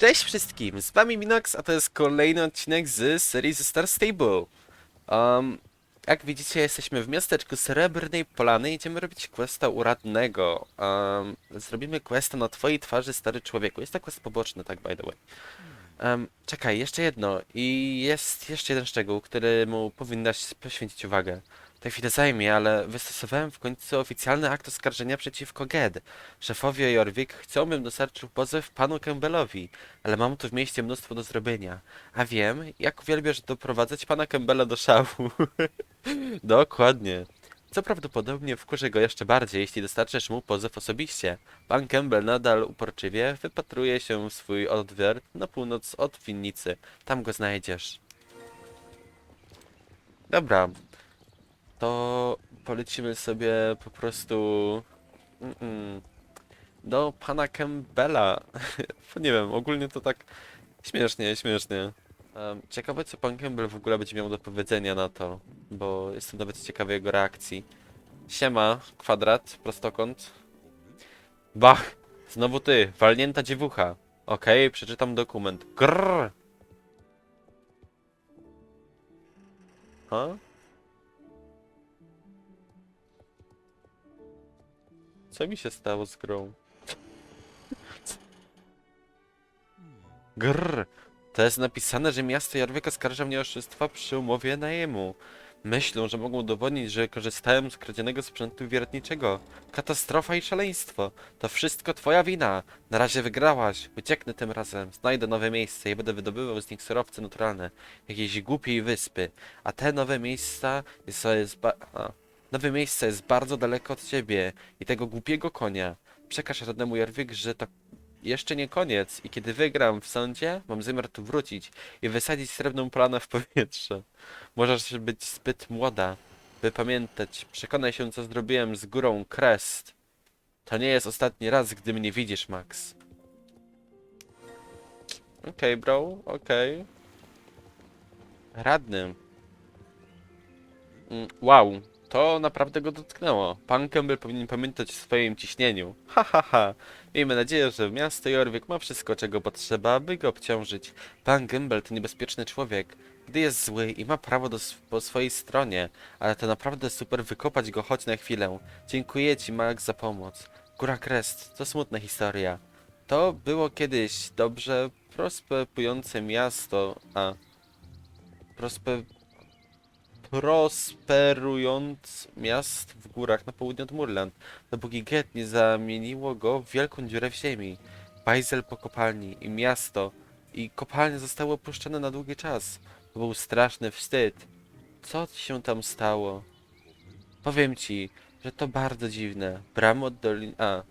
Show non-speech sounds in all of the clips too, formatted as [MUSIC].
Cześć wszystkim, z wami Minox, a to jest kolejny odcinek z serii ze Star Stable. Um, jak widzicie, jesteśmy w miasteczku Srebrnej Polany i idziemy robić questa u radnego. Um, zrobimy questa na twojej twarzy, stary człowieku. Jest to quest poboczny, tak by the way. Um, czekaj, jeszcze jedno. I jest jeszcze jeden szczegół, któremu powinnaś poświęcić uwagę. To chwilę zajmie, ale wystosowałem w końcu oficjalny akt oskarżenia przeciwko Ged. Szefowie Jorvik chcą, bym dostarczył pozew panu Campbellowi, ale mam tu w mieście mnóstwo do zrobienia. A wiem, jak uwielbiasz doprowadzać pana Campbella do szału. [LAUGHS] Dokładnie. Co prawdopodobnie wkurzy go jeszcze bardziej, jeśli dostarczysz mu pozew osobiście. Pan Campbell nadal uporczywie wypatruje się w swój odwiert na północ od winnicy. Tam go znajdziesz. Dobra. To polecimy sobie po prostu mm, do pana Campbella. [LAUGHS] Nie wiem, ogólnie to tak śmiesznie, śmiesznie. Em, Ciekawe, co pan Campbell w ogóle będzie miał do powiedzenia na to, bo jestem nawet ciekawy jego reakcji. Siema, kwadrat, prostokąt. Bach! Znowu ty, walnięta dziewucha. Okej, przeczytam dokument. Grrr! Ha? Co mi się stało z grą? Grrr! To jest napisane, że miasto Jarwik oskarża mnie o oszustwa przy umowie najemu. Myślą, że mogą udowodnić, że korzystałem z kradzionego sprzętu wiertniczego. Katastrofa i szaleństwo. To wszystko twoja wina. Na razie wygrałaś. Ucieknę tym razem. Znajdę nowe miejsce i będę wydobywał z nich surowce naturalne. Jakiejś głupiej wyspy. A te nowe miejsca jest, jest ba... A. Nowe miejsce jest bardzo daleko od ciebie i tego głupiego konia. Przekaż radnemu Jarwik, że to jeszcze nie koniec i kiedy wygram w sądzie, mam zamiar tu wrócić i wysadzić srebrną planę w powietrze. Możesz być zbyt młoda, by pamiętać. Przekonaj się, co zrobiłem z górą Crest. To nie jest ostatni raz, gdy mnie widzisz, Max. Okej, bro, okej. Radny. Mm, Wow, to naprawdę go dotknęło. Pan Campbell powinien pamiętać o swoim ciśnieniu. Ha, ha, ha. Miejmy nadzieję, że miasto Jorvik ma wszystko, czego potrzeba, aby go obciążyć. Pan Campbell to niebezpieczny człowiek. Gdy jest zły i ma prawo do sw po swojej stronie, ale to naprawdę super wykopać go choć na chwilę. Dziękuję ci, Max, za pomoc. Góra Crest to smutna historia. To było kiedyś dobrze prosperujące miasto, a prospe prosperując miast w górach na południu od Murland, dopóki Get nie zamieniło go w wielką dziurę w ziemi. Bajzel po kopalni i miasto i kopalnia zostały opuszczone na długi czas. To był straszny wstyd. Co się tam stało? Powiem ci, że to bardzo dziwne. Bramy od dolin... A.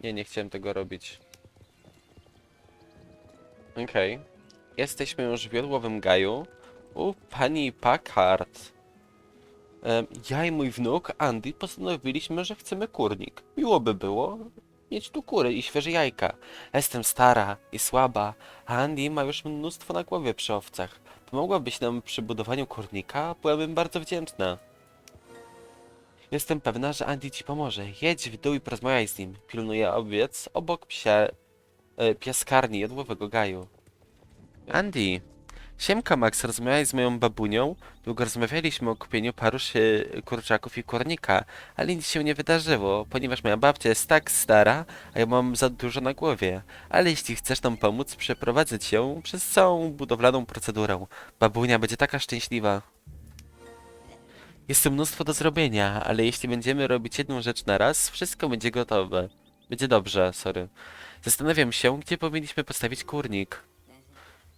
Nie, nie chciałem tego robić. Okej. Jesteśmy już w Jodłowym Gaju u pani Packard. Em, Ja i mój wnuk Andy postanowiliśmy, że chcemy kurnik. Miło by było mieć tu kury i świeże jajka. Jestem stara i słaba, a Andy ma już mnóstwo na głowie przy owcach. Pomogłabyś nam przy budowaniu kurnika? Byłabym bardzo wdzięczna. Jestem pewna, że Andy ci pomoże. Jedź w dół i porozmawiaj z nim. Pilnuje owiec obok psia, e, piaskarni Jodłowego Gaju. Andy, siemka Max, rozmawiałeś z moją babunią? Długo rozmawialiśmy o kupieniu paru kurczaków i kurnika, ale nic się nie wydarzyło, ponieważ moja babcia jest tak stara, a ja mam za dużo na głowie. Ale jeśli chcesz nam pomóc, przeprowadzę cię przez całą budowlaną procedurę. Babunia będzie taka szczęśliwa. Jest tu mnóstwo do zrobienia, ale jeśli będziemy robić jedną rzecz na raz, wszystko będzie gotowe. Będzie dobrze, sorry. Zastanawiam się, gdzie powinniśmy postawić kurnik.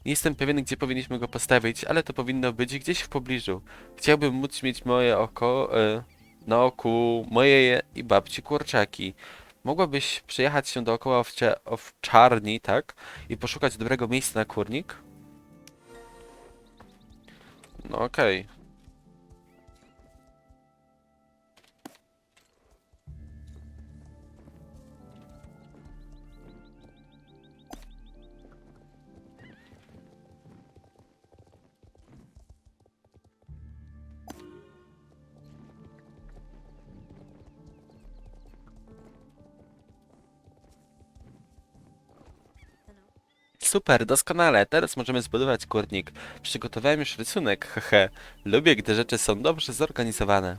Nie jestem pewien, gdzie powinniśmy go postawić, ale to powinno być gdzieś w pobliżu. Chciałbym móc mieć moje oko e, na oku mojej i babci kurczaki. Mogłabyś przyjechać się dookoła owcia- owczarni, tak? I poszukać dobrego miejsca na kurnik? No okej. Super, doskonale. Teraz możemy zbudować kurnik. Przygotowałem już rysunek, hehe. Lubię, gdy rzeczy są dobrze zorganizowane.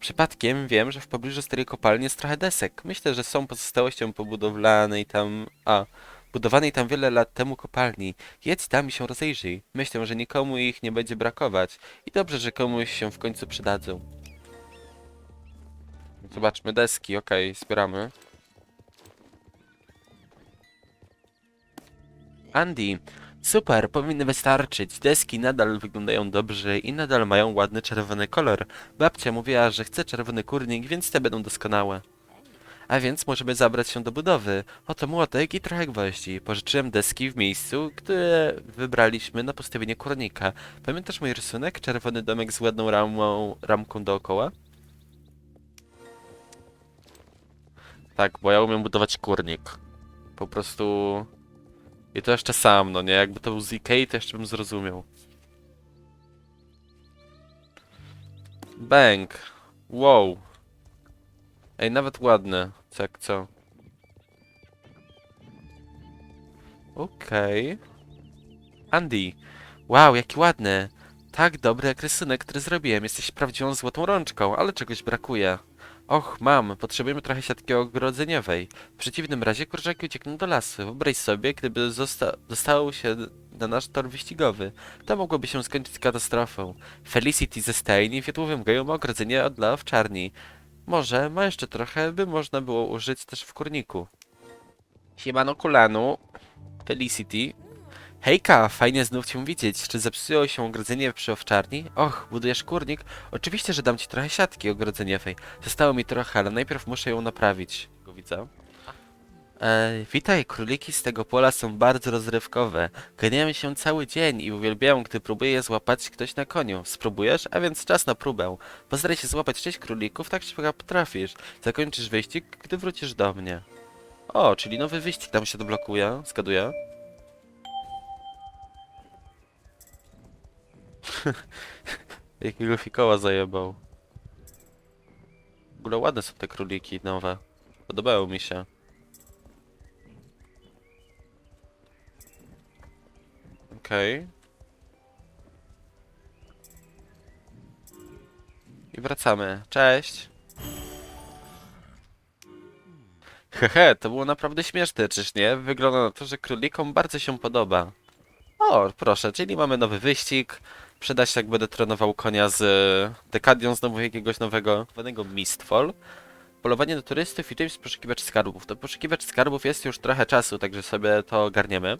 Przypadkiem wiem, że w pobliżu starej kopalni jest trochę desek. Myślę, że są pozostałością po budowlanej tam... A, budowanej tam wiele lat temu kopalni. Jedź tam i się rozejrzyj. Myślę, że nikomu ich nie będzie brakować. I dobrze, że komuś się w końcu przydadzą. Zobaczmy deski, okej, zbieramy. Andy, super, powinny wystarczyć. Deski nadal wyglądają dobrze i nadal mają ładny czerwony kolor. Babcia mówiła, że chce czerwony kurnik, więc te będą doskonałe. A więc możemy zabrać się do budowy. Oto młotek i trochę gwoździ. Pożyczyłem deski w miejscu, które wybraliśmy na postawienie kurnika. Pamiętasz mój rysunek? Czerwony domek z ładną ramą, ramką dookoła? Tak, bo ja umiem budować kurnik. Po prostu... I to jeszcze sam, no nie? Jakby to był ZK, to jeszcze bym zrozumiał. Bang. Wow. Ej, nawet ładne. Co jak co. Okej. Andy. Wow, jaki ładny. Tak dobry jak rysunek, który zrobiłem. Jesteś prawdziwą złotą rączką, ale czegoś brakuje. Och, mam, potrzebujemy trochę siatki ogrodzeniowej. W przeciwnym razie kurczaki uciekną do lasu. Wyobraź sobie, gdyby zosta dostał się na nasz tor wyścigowy. To mogłoby się skończyć katastrofą. Felicity ze stajni w jadłowym gaju ma ogrodzenie od dla owczarni. Może ma jeszcze trochę, by można było użyć też w kurniku. Siemano kulanu. Felicity. Hejka, fajnie znów cię widzieć. Czy zepsuło się ogrodzenie przy owczarni? Och, budujesz kurnik? Oczywiście, że dam ci trochę siatki ogrodzeniowej. Zostało mi trochę, ale najpierw muszę ją naprawić. Go widzę. E, witaj, króliki z tego pola są bardzo rozrywkowe. Ganiają się cały dzień i uwielbiają, gdy próbuje je złapać ktoś na koniu. Spróbujesz? A więc czas na próbę. Postaraj się złapać sześć królików, tak szybko potrafisz. Zakończysz wyścig, gdy wrócisz do mnie. O, czyli nowy wyścig tam się odblokuje, zgaduję. [LAUGHS] Jakiego fikoła zajebał. W ogóle ładne są te króliki nowe. Podobały mi się. Okej. I wracamy. Cześć. Hehe, to było naprawdę śmieszne, czyż nie? Wygląda na to, że królikom bardzo się podoba. O, proszę, czyli mamy nowy wyścig. Przyda się, jak będę trenował konia z Dekadią, znowu jakiegoś nowego, zwanego Mistfall. Polowanie do turystów i James poszukiwacz skarbów. To poszukiwacz skarbów jest już trochę czasu, także sobie to ogarniemy.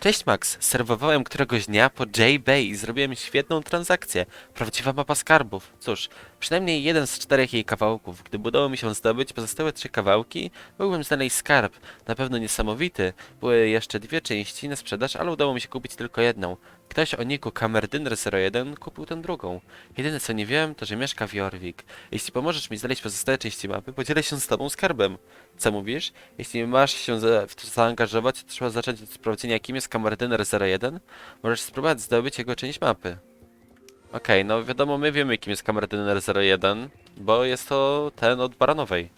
Cześć Max, serwowałem któregoś dnia po J-Bay i zrobiłem świetną transakcję. Prawdziwa mapa skarbów. Cóż, przynajmniej jeden z czterech jej kawałków. Gdyby udało mi się zdobyć pozostałe trzy kawałki, mógłbym znaleźć skarb. Na pewno niesamowity. Były jeszcze dwie części na sprzedaż, ale udało mi się kupić tylko jedną. Ktoś o niku Kamerdyner 01 kupił tę drugą. Jedyne co nie wiem, to że mieszka w Jorvik. Jeśli pomożesz mi znaleźć pozostałe części mapy, podzielę się z tobą skarbem. Co mówisz? Jeśli masz się w to zaangażować, to trzeba zacząć od sprawdzenia, kim jest Kamerdyner 01. Możesz spróbować zdobyć jego część mapy. Okej, no wiadomo, my wiemy, kim jest Kamerdyner 01, bo jest to ten od Baranowej.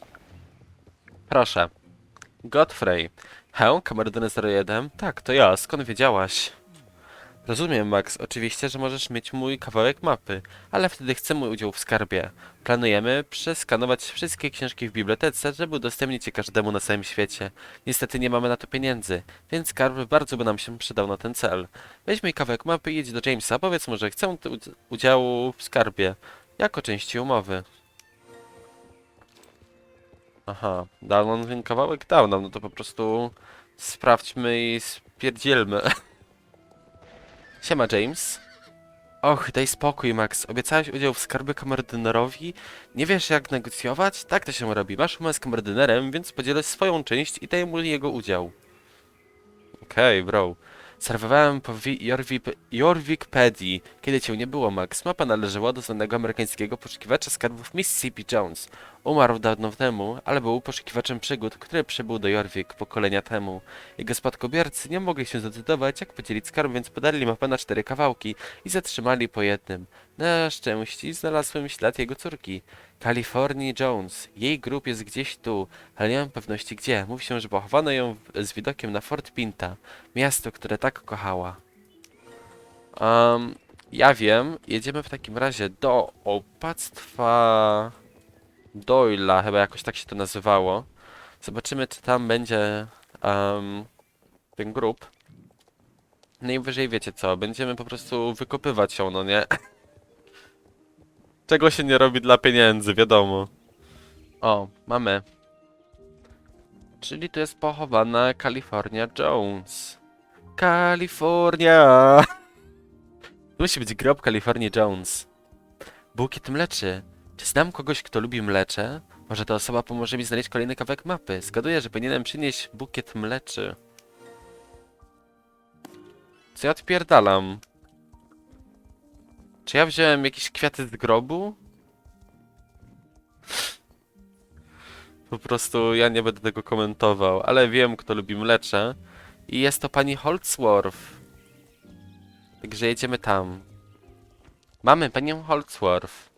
Proszę. Godfrey. Hę, Kamerdyner 01? Tak, to ja. Skąd wiedziałaś? Rozumiem, Max. Oczywiście, że możesz mieć mój kawałek mapy, ale wtedy chcę mój udział w skarbie. Planujemy przeskanować wszystkie książki w bibliotece, żeby udostępnić je każdemu na całym świecie. Niestety nie mamy na to pieniędzy, więc skarb bardzo by nam się przydał na ten cel. Weź mój kawałek mapy i jedź do Jamesa, powiedz mu, że chcę ud- udziału w skarbie, jako części umowy. Aha, dał nam ten kawałek? Dał nam, no to po prostu sprawdźmy i spierdzielmy. [LAUGHS] Siema, James. Och, daj spokój, Max. Obiecałeś udział w skarbie kamerdynerowi? Nie wiesz, jak negocjować? Tak to się robi. Masz umowę z kamerdynerem, więc podzielę swoją część i daj mu jego udział. Okej, bro. Serwowałem po Wi- Jorwi- Jorwikpedii, kiedy cię nie było, Max. Mapa należała do znanego amerykańskiego poszukiwacza skarbów Mississippi Jones. Umarł dawno temu, ale był poszukiwaczem przygód, który przybył do Jorvik pokolenia temu. Jego spadkobiercy nie mogli się zdecydować, jak podzielić skarb, więc podarli mapę na cztery kawałki i zatrzymali po jednym. Na szczęście znalazłem ślad jego córki, California Jones. Jej grób jest gdzieś tu, ale nie mam pewności gdzie. Mówi się, że pochowano ją z widokiem na Fort Pinta, miasto, które tak kochała. Um, ja wiem, jedziemy w takim razie do opactwa Doyla, chyba jakoś tak się to nazywało. Zobaczymy, czy tam będzie um, ten grup. Najwyżej wiecie co, będziemy po prostu wykopywać ją, no nie? Czego się nie robi dla pieniędzy, wiadomo. O, mamy. Czyli tu jest pochowana California Jones. Kalifornia! Tu musi być grob California Jones. Bukiet mleczy. Czy znam kogoś, kto lubi mlecze? Może ta osoba pomoże mi znaleźć kolejny kawałek mapy. Zgaduję, że powinienem przynieść bukiet mleczy. Co ja odpierdalam? Czy ja wziąłem jakieś kwiaty z grobu? Po prostu ja nie będę tego komentował, ale wiem, kto lubi mlecze. I jest to pani Holtzworth. Także jedziemy tam. Mamy panią Holtzworth.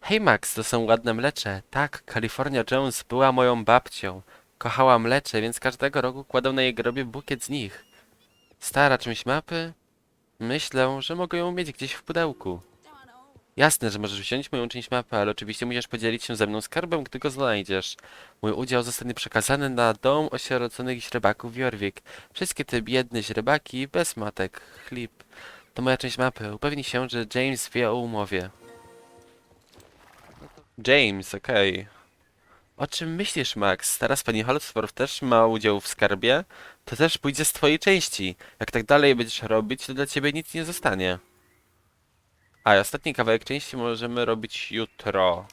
Hej Max, to są ładne mlecze. Tak, California Jones była moją babcią. Kochała mlecze, więc każdego roku kładę na jej grobie bukiet z nich. Stara czymś mapy? Myślę, że mogę ją mieć gdzieś w pudełku. Jasne, że możesz wziąć moją część mapy, ale oczywiście musisz podzielić się ze mną skarbem, gdy go znajdziesz. Mój udział zostanie przekazany na dom osieroconych źrebaków w Jorvik. Wszystkie te biedne źrebaki, bez matek, chlip. To moja część mapy. Upewnij się, że James wie o umowie. James, okej. O czym myślisz, Max? Teraz pani Holsworth też ma udział w skarbie? To też pójdzie z twojej części. Jak tak dalej będziesz robić, to dla ciebie nic nie zostanie. A, i ostatni kawałek części możemy robić jutro.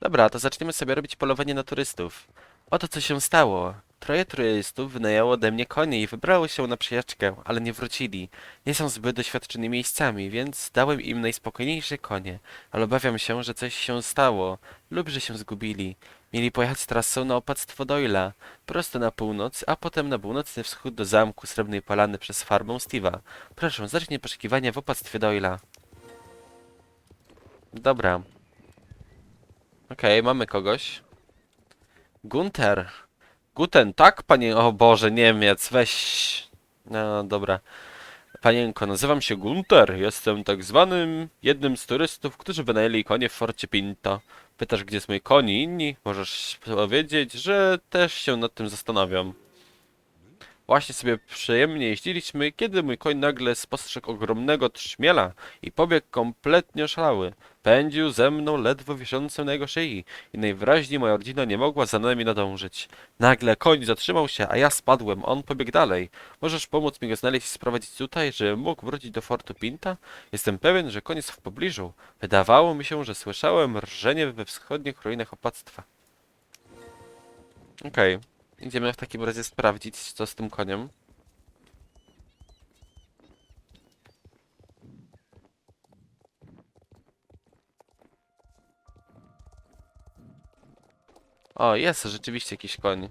Dobra, to zaczniemy sobie robić polowanie na turystów. Oto co się stało. Troje turystów wynajęło ode mnie konie i wybrało się na przejażdżkę, ale nie wrócili. Nie są zbyt doświadczonymi miejscami, więc dałem im najspokojniejsze konie, ale obawiam się, że coś się stało lub że się zgubili. Mieli pojechać trasą na opactwo Doyla, prosto na północ, a potem na północny wschód do zamku Srebrnej Polany przez farmę Steve'a. Proszę, zacznij poszukiwania w opactwie Doyla. Dobra. Okej, mamy kogoś. Gunter. Guten, tak, panie... O Boże, Niemiec, weź... No, dobra. Panienko, nazywam się Gunter. Jestem tak zwanym jednym z turystów, którzy wynajęli konie w Forcie Pinto. Pytasz, gdzie jest mój koń i inni? Możesz powiedzieć, że też się nad tym zastanawiam. Właśnie sobie przyjemnie jeździliśmy, kiedy mój koń nagle spostrzegł ogromnego trzmiela i pobiegł kompletnie oszalały. Pędził ze mną ledwo wiszącym na jego szyi i najwyraźniej moja rodzina nie mogła za nami nadążyć. Nagle koń zatrzymał się, a ja spadłem, on pobiegł dalej. Możesz pomóc mi go znaleźć i sprowadzić tutaj, żeby mógł wrócić do Fortu Pinta? Jestem pewien, że koń jest w pobliżu. Wydawało mi się, że słyszałem rżenie we wschodnich ruinach opactwa. Okej. Idziemy w takim razie sprawdzić, co z tym koniem. O, jest rzeczywiście jakiś koń.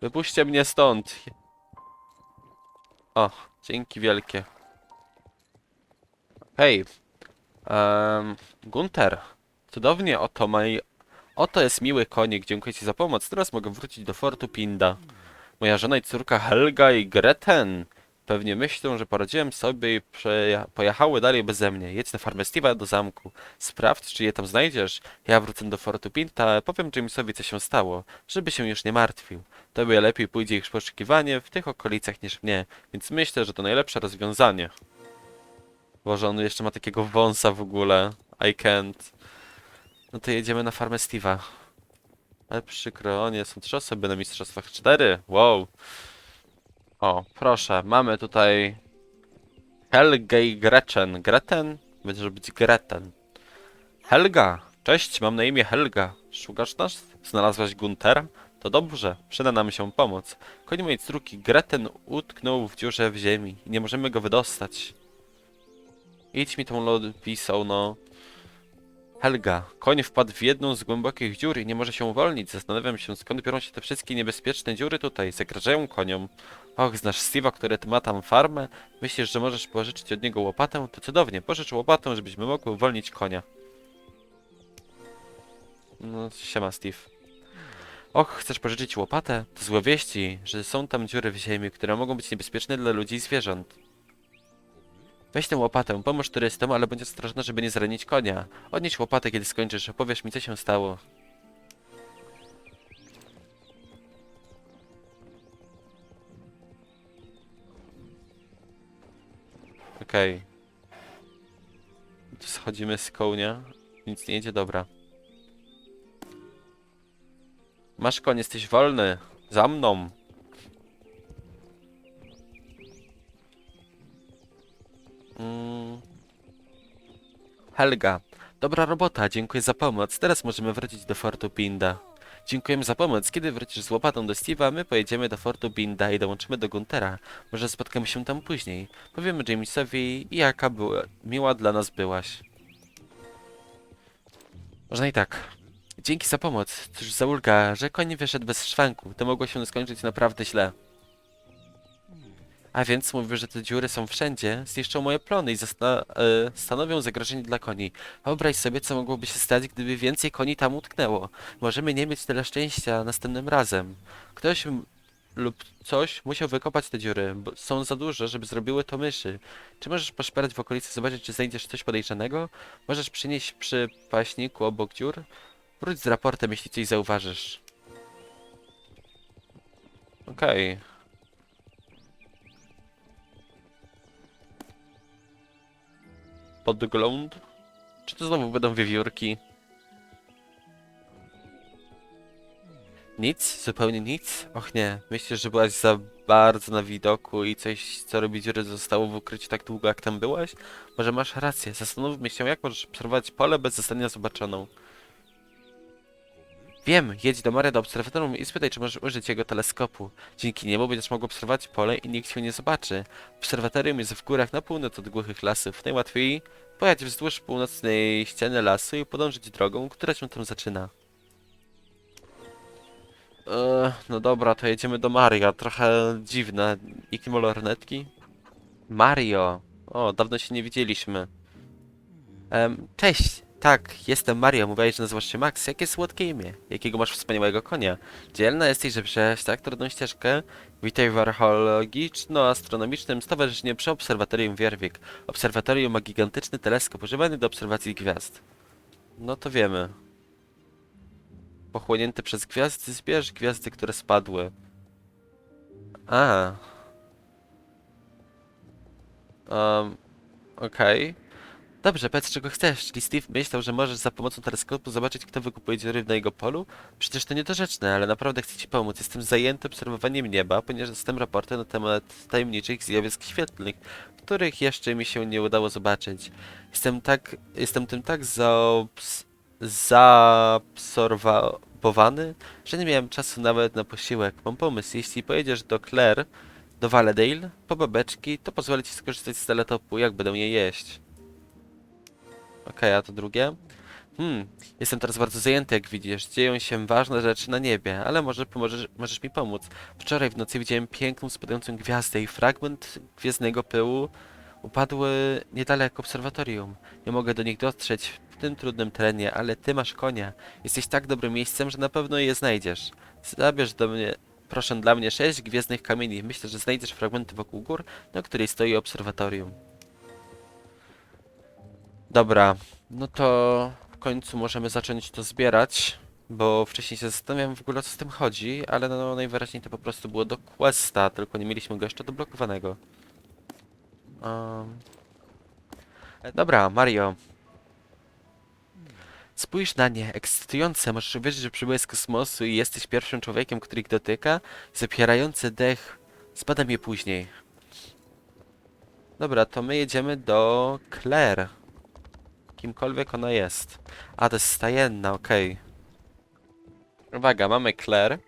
Wypuśćcie mnie stąd. O, dzięki wielkie. Hej. Um, Gunter. Cudownie, oto maj... Oto jest miły konik, dziękuję ci za pomoc. Teraz mogę wrócić do Fortu Pinda. Moja żona i córka Helga i Greten pewnie myślą, że poradziłem sobie i przeja- pojechały dalej beze mnie. Jedź na farmę Steve'a do zamku. Sprawdź, czy je tam znajdziesz. Ja wrócę do Fortu Pinta, powiem Jamesowi, co się stało, żeby się już nie martwił. Tobie lepiej pójdzie ich poszukiwanie w tych okolicach niż mnie, więc myślę, że to najlepsze rozwiązanie. Boże, on jeszcze ma takiego wąsa w ogóle. I can't. No to jedziemy na farmę Steve'a. Ale przykro, nie, są trzy osoby na mistrzostwach. Cztery? Wow. O, proszę, mamy tutaj Helgę i Gretchen. Greten? Będzie być Greten. Helga! Cześć, mam na imię Helga. Szukasz nas? Znalazłaś Guntera? To dobrze, przyda nam się pomoc. Koń mojej córki Greten utknął w dziurze w ziemi nie możemy go wydostać. Idź mi tą lodwisą, no. Helga, koń wpadł w jedną z głębokich dziur i nie może się uwolnić. Zastanawiam się, skąd biorą się te wszystkie niebezpieczne dziury tutaj. Zagrażają koniom. Och, znasz Steve'a, który ma tam farmę? Myślisz, że możesz pożyczyć od niego łopatę? To cudownie, pożycz łopatę, żebyśmy mogły uwolnić konia. No, siema Steve. Och, chcesz pożyczyć łopatę? To złe wieści, że są tam dziury w ziemi, które mogą być niebezpieczne dla ludzi i zwierząt. Weź tę łopatę, pomóż turystom, ale bądź ostrożna, żeby nie zranić konia. Odnieś łopatę, kiedy skończysz, opowiesz mi, co się stało. Okej. Schodzimy z kołnia. Nic nie idzie, dobra. Masz koń, jesteś wolny. Za mną. Mm. Helga. Dobra robota, dziękuję za pomoc. Teraz możemy wrócić do Fortu Binda. Dziękujemy za pomoc. Kiedy wrócisz z łopatą do Steve'a, my pojedziemy do Fortu Binda i dołączymy do Guntera. Może spotkamy się tam później. Powiemy Jamesowi, jaka była, miła dla nas byłaś. Można i tak. Dzięki za pomoc. Cóż za ulga, że koń wyszedł bez szwanku. To mogło się skończyć naprawdę źle. A więc mówię, że te dziury są wszędzie, zniszczą moje plony i e, stanowią zagrożenie dla koni. Wyobraź sobie, co mogłoby się stać, gdyby więcej koni tam utknęło. Możemy nie mieć tyle szczęścia następnym razem. Ktoś m- lub coś musiał wykopać te dziury, bo są za duże, żeby zrobiły to myszy. Czy możesz poszperać w okolicy, zobaczyć, czy znajdziesz coś podejrzanego? Możesz przynieść przy paśniku obok dziur? Wróć z raportem, jeśli coś zauważysz. Okej. Podgląd? Czy to znowu będą wiewiórki? Nic? Zupełnie nic? Och nie, myślisz, że byłaś za bardzo na widoku i coś, co robi dziury, zostało w ukryciu tak długo, jak tam byłaś? Może masz rację, zastanówmy się, jak możesz obserwować pole bez zostania zobaczoną. Wiem, jedź do Maria do obserwatorium i spytaj, czy możesz użyć jego teleskopu. Dzięki niemu będziesz mógł obserwować pole i nikt się nie zobaczy. Obserwatorium jest w górach na północ od głuchych lasów. Najłatwiej pojechać wzdłuż północnej ściany lasu i podążyć drogą, która się tam zaczyna. Eee, no dobra, to jedziemy do Maria. Trochę dziwne. Jakie lornetki? Mario! O, dawno się nie widzieliśmy. Em, cześć! Tak, jestem Mario. Mówiłeś, że nazywasz się Max. Jakie słodkie imię. Jakiego masz wspaniałego konia. Dzielna jesteś, że przejść tak trudną ścieżkę. Witaj w archeologiczno-astronomicznym stowarzyszeniu przy Obserwatorium Wierwik. Obserwatorium ma gigantyczny teleskop używany do obserwacji gwiazd. No to wiemy. Pochłonięty przez gwiazdy, zbierz gwiazdy, które spadły. A. Um, okej. Dobrze, powiedz czego chcesz. Czyli Steve myślał, że możesz za pomocą teleskopu zobaczyć, kto wykupuje dziury na jego polu? Przecież to niedorzeczne, ale naprawdę chcę ci pomóc. Jestem zajęty obserwowaniem nieba, ponieważ dostałem raporty na temat tajemniczych zjawisk świetlnych, których jeszcze mi się nie udało zobaczyć. Jestem tak, jestem tym tak zaobs zaabsorbowany, że nie miałem czasu nawet na posiłek. Mam pomysł, jeśli pojedziesz do Claire, do Valedale, po babeczki, to pozwolę ci skorzystać z teletopu, jak będę je jeść. Okej, a to drugie? Hmm, jestem teraz bardzo zajęty, jak widzisz. Dzieją się ważne rzeczy na niebie, ale może pomożesz, możesz mi pomóc. Wczoraj w nocy widziałem piękną, spadającą gwiazdę i fragment gwiezdnego pyłu upadły niedaleko obserwatorium. Nie mogę do nich dotrzeć w tym trudnym terenie, ale ty masz konia. Jesteś tak dobrym miejscem, że na pewno je znajdziesz. Zabierz do mnie, proszę dla mnie sześć gwiezdnych kamieni. Myślę, że znajdziesz fragmenty wokół gór, na której stoi obserwatorium. Dobra, no to w końcu możemy zacząć to zbierać, bo wcześniej się zastanawiałem w ogóle o co z tym chodzi, ale no najwyraźniej to po prostu było do questa, tylko nie mieliśmy go jeszcze doblokowanego. Um. Dobra, Mario. Spójrz na nie, ekscytujące, możesz uwierzyć, że przybyłeś z kosmosu i jesteś pierwszym człowiekiem, który ich dotyka. Zapierający dech, zbadam je później. Dobra, to my jedziemy do Claire. Kimkolwiek ona jest. A, to jest stajenna, okej. Uwaga, mamy Claire.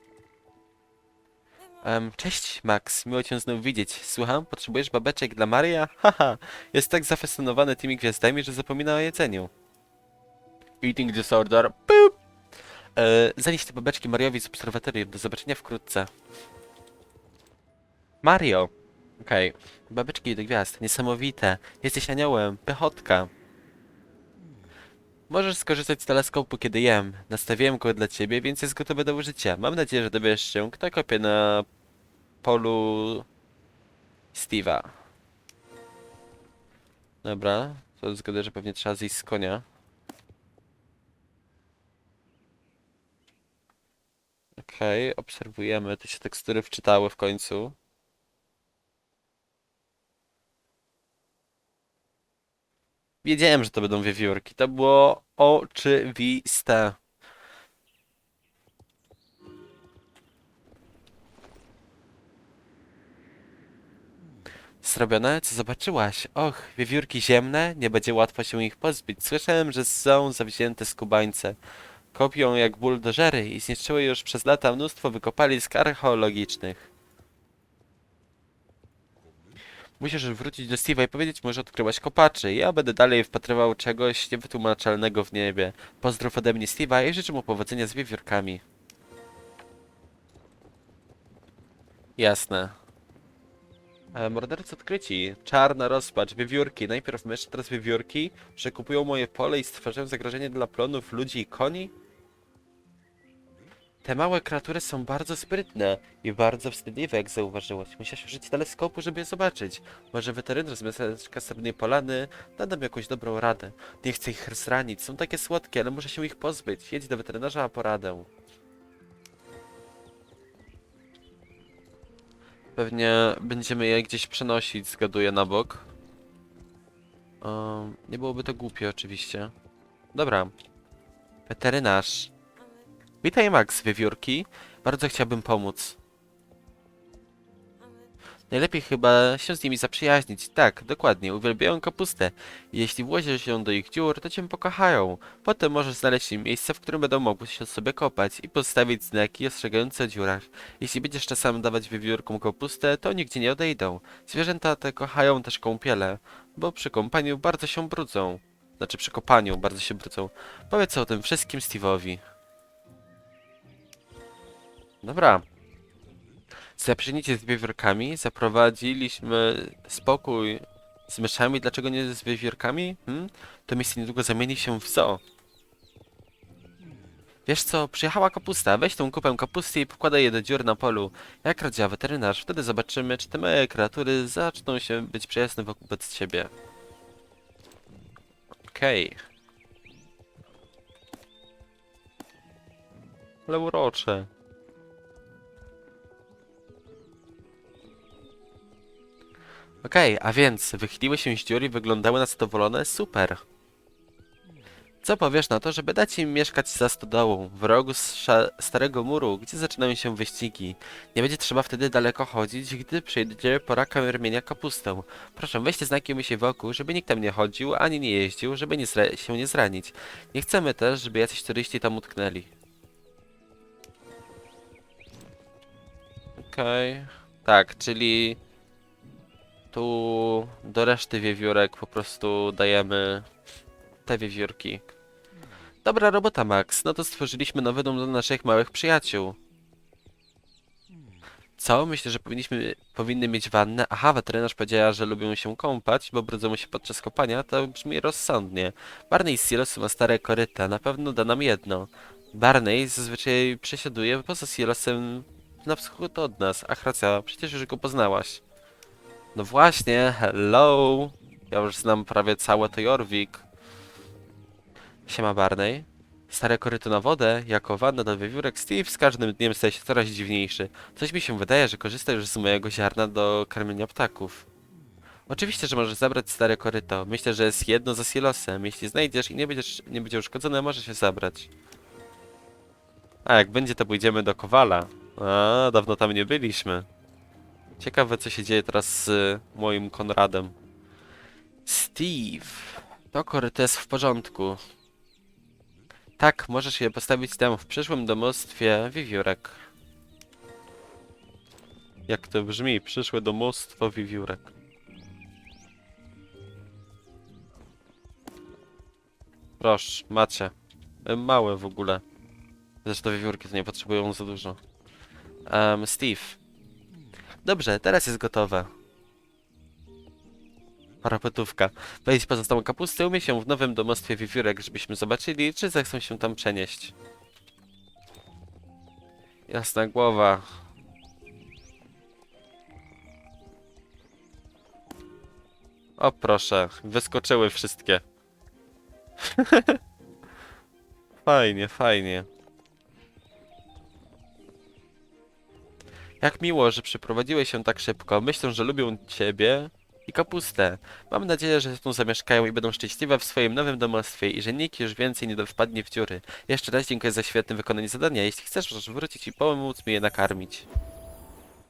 Em, cześć, Max. Miło cię znów widzieć. Słucham, potrzebujesz babeczek dla Maria? [LAUGHS] Haha, jest tak zafascynowany tymi gwiazdami, że zapomina o jedzeniu. Eating disorder. Boop. E, zanieś te babeczki Mariowi z obserwatorium. Do zobaczenia wkrótce. Mario! Okej. Babeczki do gwiazd. Niesamowite. Jesteś aniołem. Pychotka. Możesz skorzystać z teleskopu, kiedy jem. Nastawiłem go dla ciebie, więc jest gotowy do użycia. Mam nadzieję, że dowiesz się, kto kopie na polu Steve'a. Dobra, to zgodę, że pewnie trzeba zjeść z konia. Okej, obserwujemy, te się tekstury wczytały w końcu. Wiedziałem, że to będą wiewiórki. To było oczywiste. Zrobione? Co zobaczyłaś? Och, wiewiórki ziemne? Nie będzie łatwo się ich pozbyć. Słyszałem, że są zawzięte skubańce. Kopią jak buldożery i zniszczyły już przez lata mnóstwo wykopalisk archeologicznych. Musisz wrócić do Steve'a i powiedzieć mu, że odkryłaś kopaczy. Ja będę dalej wpatrywał czegoś niewytłumaczalnego w niebie. Pozdrów ode mnie Steve'a i życzę mu powodzenia z wiewiórkami. Jasne. E, mordercy odkryci. Czarna rozpacz, wiewiórki. Najpierw myszy, teraz wiewiórki. Przekupują moje pole i stwarzają zagrożenie dla plonów, ludzi i koni? Te małe kreatury są bardzo sprytne i bardzo wstydliwe, jak zauważyłaś. Musiałeś użyć teleskopu, żeby je zobaczyć. Może weterynarz z miasteczka Srebrnej Polany da nam jakąś dobrą radę. Nie chcę ich zranić, są takie słodkie, ale muszę się ich pozbyć. Jedź do weterynarza po radę. Pewnie będziemy je gdzieś przenosić, zgaduję, na bok. Um, nie byłoby to głupie, oczywiście. Dobra. Weterynarz. Witaj, Max, wiewiórki. Bardzo chciałbym pomóc. Najlepiej chyba się z nimi zaprzyjaźnić. Tak, dokładnie, uwielbiają kapustę. Jeśli włożysz się do ich dziur, to cię pokochają. Potem możesz znaleźć im miejsce, w którym będą mogły się sobie kopać i postawić znaki ostrzegające o dziurach. Jeśli będziesz czasem dawać wiewiórkom kapustę, to nigdzie nie odejdą. Zwierzęta te kochają też kąpiele, bo przy kąpaniu bardzo się brudzą. Znaczy przy kopaniu bardzo się brudzą. Powiedz o tym wszystkim Steve'owi. Dobra. Zaprzyjęcie z wiewiórkami, zaprowadziliśmy spokój z myszami, dlaczego nie z wiewiórkami? Hmm? To miejsce niedługo zamieni się w zoo. Wiesz co, przyjechała kapusta, weź tą kupę kapusty i pokładaj je do dziur na polu. Jak radziła weterynarz, wtedy zobaczymy, czy te małe kreatury zaczną się być przyjazne wobec ciebie. Okej. Ale urocze. Okej, a więc wychyliły się z dziur i wyglądały na zadowolone? Super. Co powiesz na to, żeby dać im mieszkać za stodołą, w rogu starego muru, gdzie zaczynają się wyścigi? Nie będzie trzeba wtedy daleko chodzić, gdy przyjdzie pora karmienia kapustą. Proszę, weźcie znaki mi się wokół, żeby nikt tam nie chodził, ani nie jeździł, żeby nie się nie zranić. Nie chcemy też, żeby jacyś turyści tam utknęli. Okej. Tak, czyli tu do reszty wiewiórek po prostu dajemy te wiewiórki. Dobra robota, Max. No to stworzyliśmy nowy dom dla naszych małych przyjaciół. Co? Myślę, że powinniśmy, powinny mieć wannę. Aha, weterynarz powiedziała, że lubią się kąpać, bo brudzą się podczas kopania. To brzmi rozsądnie. Barney z Silosem ma stare koryta. Na pewno da nam jedno. Barney zazwyczaj przesiaduje poza Silosem na wschód od nas. Ach, racja, przecież już go poznałaś. No właśnie, hello. Ja już znam prawie całe to Jorvik. Siema Barney. Stare koryto na wodę, jako wanna do wiewiórek, Steve z każdym dniem staje się coraz dziwniejszy. Coś mi się wydaje, że korzysta już z mojego ziarna do karmienia ptaków. Oczywiście, że możesz zabrać stare koryto. Myślę, że jest jedno za silosem. Jeśli znajdziesz i nie, będziesz, nie będzie uszkodzone, może się zabrać. A jak będzie, to pójdziemy do Kowala. A, dawno tam nie byliśmy. Ciekawe, co się dzieje teraz z moim Konradem. Steve. To jest w porządku. Tak, możesz je postawić tam w przyszłym domostwie wiewiórek. Jak to brzmi? Przyszłe domostwo wiewiórek. Proszę, macie. E, Małe w ogóle. Zresztą wiewiórki to nie potrzebują za dużo. Um, Steve. Dobrze, teraz jest gotowe. Parapetówka. Wejdź pozostałą kapustę, umie się w nowym domostwie wiewiórek, żebyśmy zobaczyli, czy zechcą się tam przenieść. Jasna głowa. O proszę, wyskoczyły wszystkie. [LAUGHS] fajnie, fajnie. Jak miło, że przyprowadziłeś się tak szybko. Myślę, że lubią ciebie i kapustę. Mam nadzieję, że tu zamieszkają i będą szczęśliwe w swoim nowym domostwie i że nikt już więcej nie wpadnie w dziury. Jeszcze raz dziękuję za świetne wykonanie zadania. Jeśli chcesz, możesz wrócić i pomóc mi je nakarmić.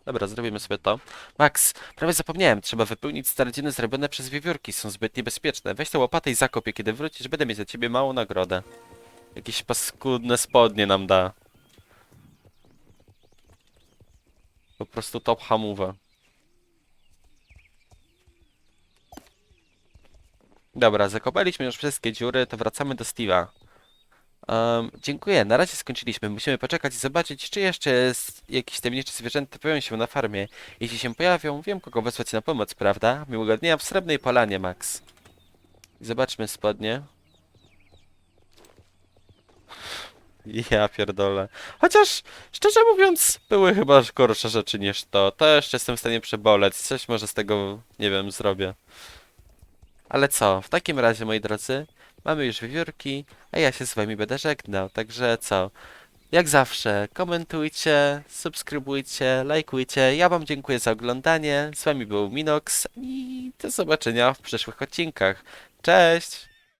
Dobra, zrobimy sobie to. Max, prawie zapomniałem, trzeba wypełnić staradziny zrobione przez wiewiórki, są zbyt niebezpieczne. Weź tę łopatę i zakop je, kiedy wrócisz, będę mieć za ciebie małą nagrodę. Jakieś paskudne spodnie nam da. Po prostu top hamowa. Dobra, zakopaliśmy już wszystkie dziury, to wracamy do Steve'a. Um, dziękuję, na razie skończyliśmy. Musimy poczekać i zobaczyć, czy jeszcze jest jakieś tajemnicze zwierzęta pojawią się na farmie. Jeśli się pojawią, wiem kogo wezwać na pomoc, prawda? Miłego dnia w Srebrnej Polanie, Max. Zobaczmy spodnie. [LAUGHS] Ja pierdolę. Chociaż, szczerze mówiąc, były chyba gorsze rzeczy niż to. To jeszcze jestem w stanie przeboleć. Coś może z tego, nie wiem, zrobię. Ale co, w takim razie, moi drodzy, mamy już wiewiórki, a ja się z wami będę żegnał. Także co, jak zawsze, komentujcie, subskrybujcie, lajkujcie. Ja wam dziękuję za oglądanie. Z wami był Minox i do zobaczenia w przyszłych odcinkach. Cześć!